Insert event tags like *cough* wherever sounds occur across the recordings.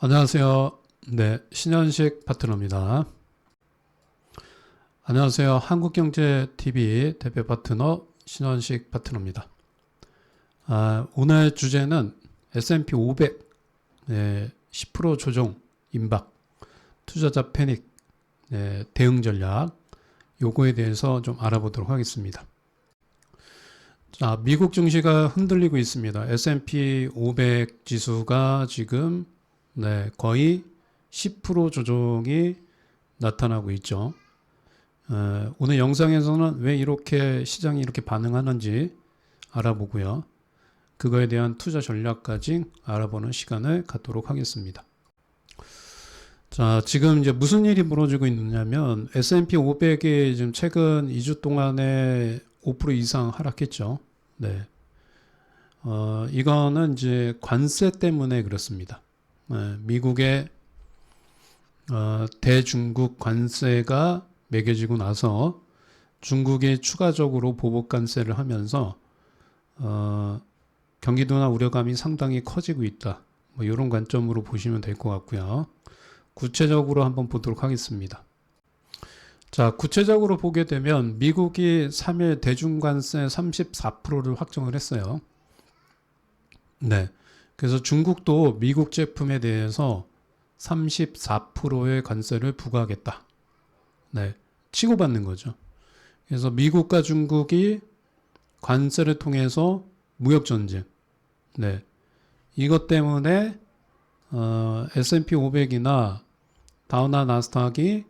안녕하세요. 네, 신현식 파트너입니다. 안녕하세요. 한국경제TV 대표 파트너 신현식 파트너입니다. 아, 오늘 주제는 S&P 500 네, 10% 조정 임박 투자자 패닉 네, 대응 전략 요거에 대해서 좀 알아보도록 하겠습니다. 자, 미국 증시가 흔들리고 있습니다. S&P 500 지수가 지금 네, 거의 10% 조정이 나타나고 있죠. 어, 오늘 영상에서는 왜 이렇게 시장이 이렇게 반응하는지 알아보고요. 그거에 대한 투자 전략까지 알아보는 시간을 갖도록 하겠습니다. 자, 지금 이제 무슨 일이 벌어지고 있느냐면 S&P 500이 지금 최근 2주 동안에 5% 이상 하락했죠. 네. 어, 이거는 이제 관세 때문에 그렇습니다. 네, 미국의 어, 대중국 관세가 매겨지고 나서 중국이 추가적으로 보복 관세를 하면서 어, 경기도나 우려감이 상당히 커지고 있다. 뭐 이런 관점으로 보시면 될 것 같고요. 구체적으로 한번 보도록 하겠습니다. 자, 구체적으로 보게 되면 미국이 3일 대중관세 34%를 확정을 했어요. 네. 그래서 중국도 미국 제품에 대해서 34%의 관세를 부과하겠다. 네. 치고받는 거죠. 그래서 미국과 중국이 관세를 통해서 무역 전쟁. 네. 이것 때문에 어, S&P 500이나 다우나 나스닥이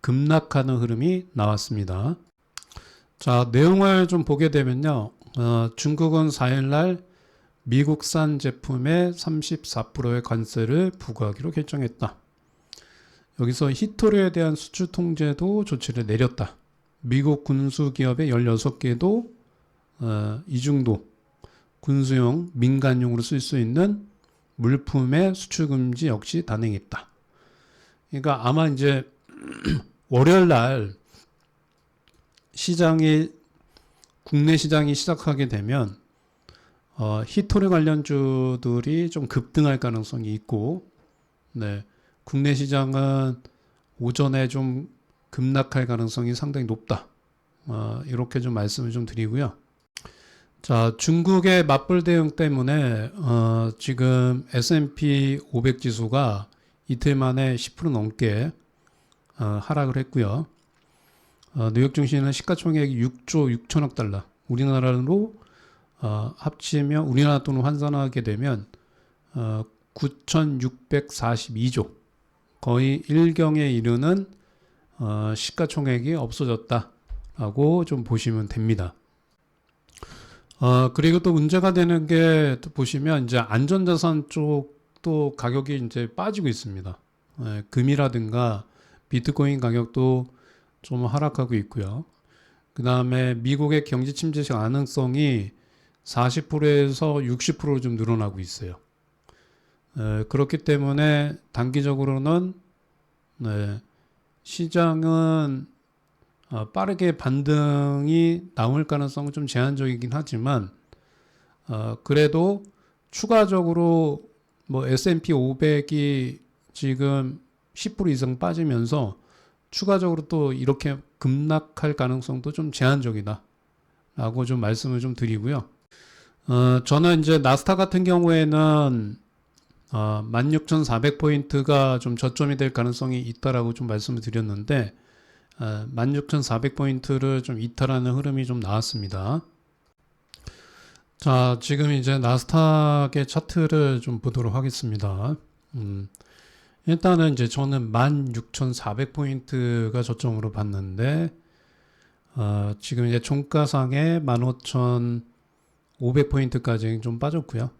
급락하는 흐름이 나왔습니다. 자, 내용을 좀 보게 되면요. 어, 중국은 4일날 미국산 제품에 34%의 관세를 부과하기로 결정했다. 여기서 히토류에 대한 수출 통제도 조치를 내렸다. 미국 군수 기업의 16개도 어, 이중도 군수용 민간용으로 쓸 수 있는 물품의 수출 금지 역시 단행했다. 그러니까 아마 이제 *clears throat* 월요일 날 시장이 국내 시장이 시작하게 되면 어, 히토리 관련주들이 좀 급등할 가능성이 있고, 네, 국내 시장은 오전에 좀 급락할 가능성이 상당히 높다. 어, 이렇게 좀 말씀을 좀 드리고요. 자, 중국의 맞불 대응 때문에 어, 지금 S&P 500 지수가 이틀 만에 10% 넘게 어, 하락을 했고요. 어, 뉴욕 증시는 시가총액이 6조 6천억 달러, 우리나라로 어, 합치면 우리나라 돈을 환산하게 되면 어, 9,642조 거의 1경에 이르는 어, 시가총액이 없어졌다라고 좀 보시면 됩니다. 어, 그리고 또 문제가 되는 게 보시면 이제 안전자산 쪽도 가격이 이제 빠지고 있습니다. 예, 금이라든가 비트코인 가격도 좀 하락하고 있고요. 그 다음에 미국의 경제 침체 가능성이 40%에서 60%로 좀 늘어나고 있어요. 에, 그렇기 때문에 단기적으로는 네, 시장은 어, 빠르게 반등이 나올 가능성은 좀 제한적이긴 하지만 어, 그래도 추가적으로 뭐 S&P 500이 지금 10% 이상 빠지면서 추가적으로 또 이렇게 급락할 가능성도 좀 제한적이다. 라고 좀 말씀을 좀 드리고요. 어, 저는 이제 나스타 같은 경우에는 어, 16,400포인트가 좀 저점이 될 가능성이 있다라고 좀 말씀을 드렸는데 어, 16,400포인트를 좀 이탈하는 흐름이 좀 나왔습니다. 자, 지금 이제 나스닥의 차트를 좀 보도록 하겠습니다. 음, 일단은 이제 저는 16,400포인트가 저점으로 봤는데, 어, 지금 이제 종가상에 15,000 500포인트까지 좀 빠졌고요.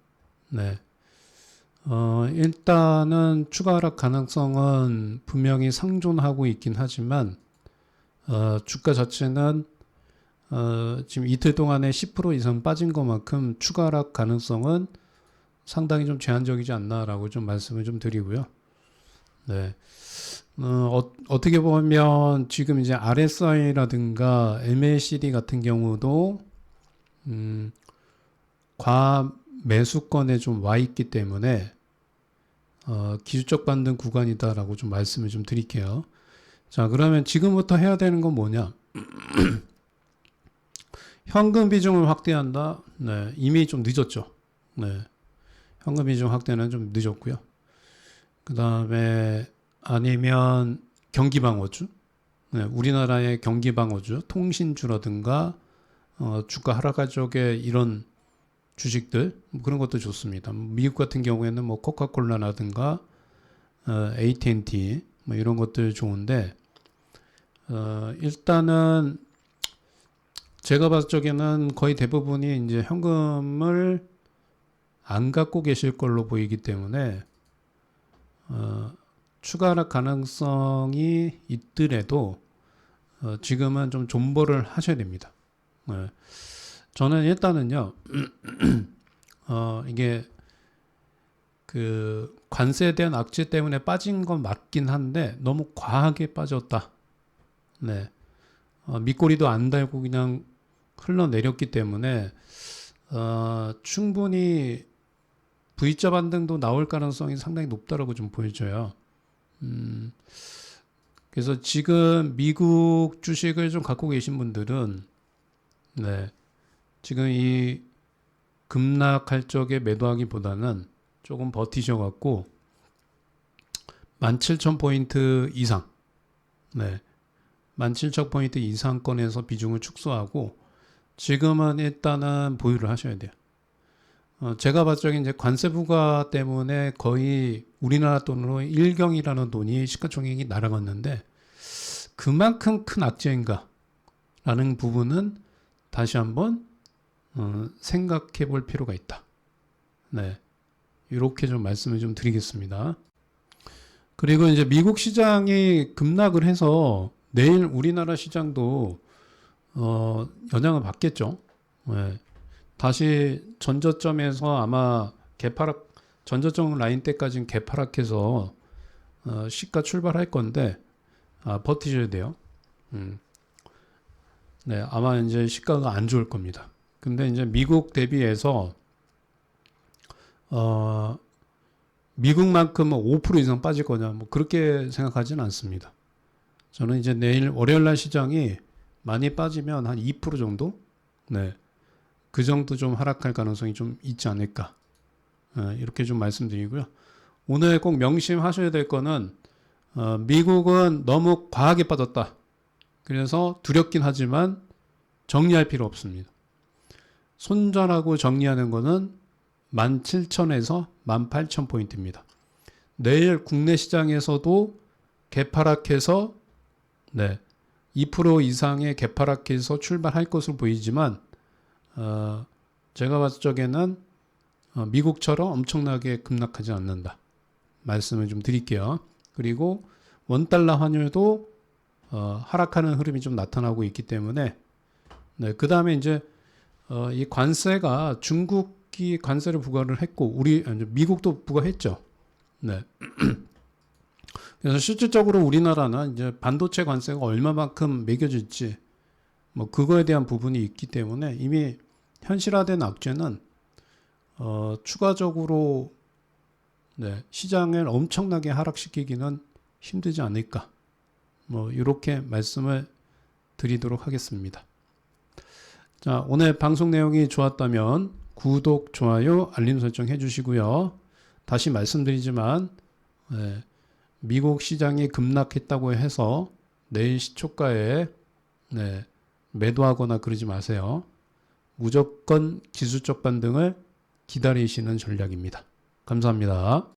네. 어, 일단은 추가 하락 가능성은 분명히 상존하고 있긴 하지만, 어, 주가 자체는, 어, 지금 이틀 동안에 10% 이상 빠진 것만큼 추가 하락 가능성은 상당히 좀 제한적이지 않나라고 좀 말씀을 좀 드리고요. 네. 어, 어, 떻게 보면 지금 이제 RSI라든가 MACD 같은 경우도, 음, 과 매수권에 좀 와 있기 때문에 어, 기술적 반등 구간이다라고 좀 말씀을 좀 드릴게요. 자, 그러면 지금부터 해야 되는 건 뭐냐? *clears throat* 현금 비중을 확대한다. 네, 이미 좀 늦었죠. 네, 현금 비중 확대는 좀 늦었고요. 그 다음에 아니면 경기 방어주, 네, 우리나라의 경기 방어주, 통신주라든가 어, 주가 하락할 적에 이런 주식들 뭐 그런 것도 좋습니다. 미국 같은 경우에는 뭐 코카콜라라든가 어, AT&T 뭐 이런 것들 좋은데 어, 일단은 제가 봤을 적에는 거의 대부분이 이제 현금을 안 갖고 계실 걸로 보이기 때문에 어, 추가 하락 가능성이 있더라도 어, 지금은 좀 존버를 하셔야 됩니다. 네. 저는 일단은요, *clears throat* 어, 이게 그 관세에 대한 악재 때문에 빠진 건 맞긴 한데 너무 과하게 빠졌다. 네. 어, 밑꼬리도 안 달고 그냥 흘러내렸기 때문에 어, 충분히 V자 반등도 나올 가능성이 상당히 높다라고 좀 보여져요. 음, 그래서 지금 미국 주식을 좀 갖고 계신 분들은 네, 지금 이 급락할 적에 매도하기보다는 조금 버티셔갖고 17,000포인트 이상, 네, 17,000포인트 이상권에서 비중을 축소하고 지금은 일단은 보유를 하셔야 돼요. 어, 제가 봤을 적에 이제 관세 부과 때문에 거의 우리나라 돈으로 1경이라는 돈이 시가총액이 날아갔는데 그만큼 큰 악재인가? 라는 부분은 다시 한번 어, 생각해 볼 필요가 있다. 네. 이렇게 좀 말씀을 좀 드리겠습니다. 그리고 이제 미국 시장이 급락을 해서 내일 우리나라 시장도 어, 영향을 받겠죠. 네. 다시 전저점에서 아마 개파락 전저점 라인 때까지는 개파락해서 어, 시가 출발할 건데 아, 버티셔야 돼요. 음. 네, 아마 이제 시가가 안 좋을 겁니다. 근데 이제 미국 대비해서 어, 미국만큼은 5% 이상 빠질 거냐 뭐 그렇게 생각하지는 않습니다. 저는 이제 내일 월요일 날 시장이 많이 빠지면 한 2% 정도 네. 그 정도 좀 하락할 가능성이 좀 있지 않을까. 어, 이렇게 좀 말씀드리고요. 오늘 꼭 명심하셔야 될 거는 어, 미국은 너무 과하게 빠졌다. 그래서 두렵긴 하지만 정리할 필요 없습니다. 손절하고 정리하는 거는 17,000에서 18,000포인트입니다. 내일 국내 시장에서도 개파락해서 네, 2% 이상의 개파락해서 출발할 것으로 보이지만 어, 제가 봤을 적에는 어, 미국처럼 엄청나게 급락하지 않는다. 말씀을 좀 드릴게요. 그리고 원 달러 환율도 어, 하락하는 흐름이 좀 나타나고 있기 때문에 네, 그 다음에 이제 어, 이 관세가 중국이 관세를 부과를 했고 우리 미국도 부과했죠. 네. *clears throat* 그래서 실질적으로 우리나라는 이제 반도체 관세가 얼마만큼 매겨질지 뭐 그거에 대한 부분이 있기 때문에 이미 현실화된 악재는 어, 추가적으로 네, 시장을 엄청나게 하락시키기는 힘들지 않을까. 뭐 이렇게 말씀을 드리도록 하겠습니다. 자, 오늘 방송 내용이 좋았다면 구독, 좋아요, 알림 설정 해주시고요. 다시 말씀드리지만 네, 미국 시장이 급락했다고 해서 내일 시초가에 네, 매도하거나 그러지 마세요. 무조건 기술적 반등을 기다리시는 전략입니다. 감사합니다.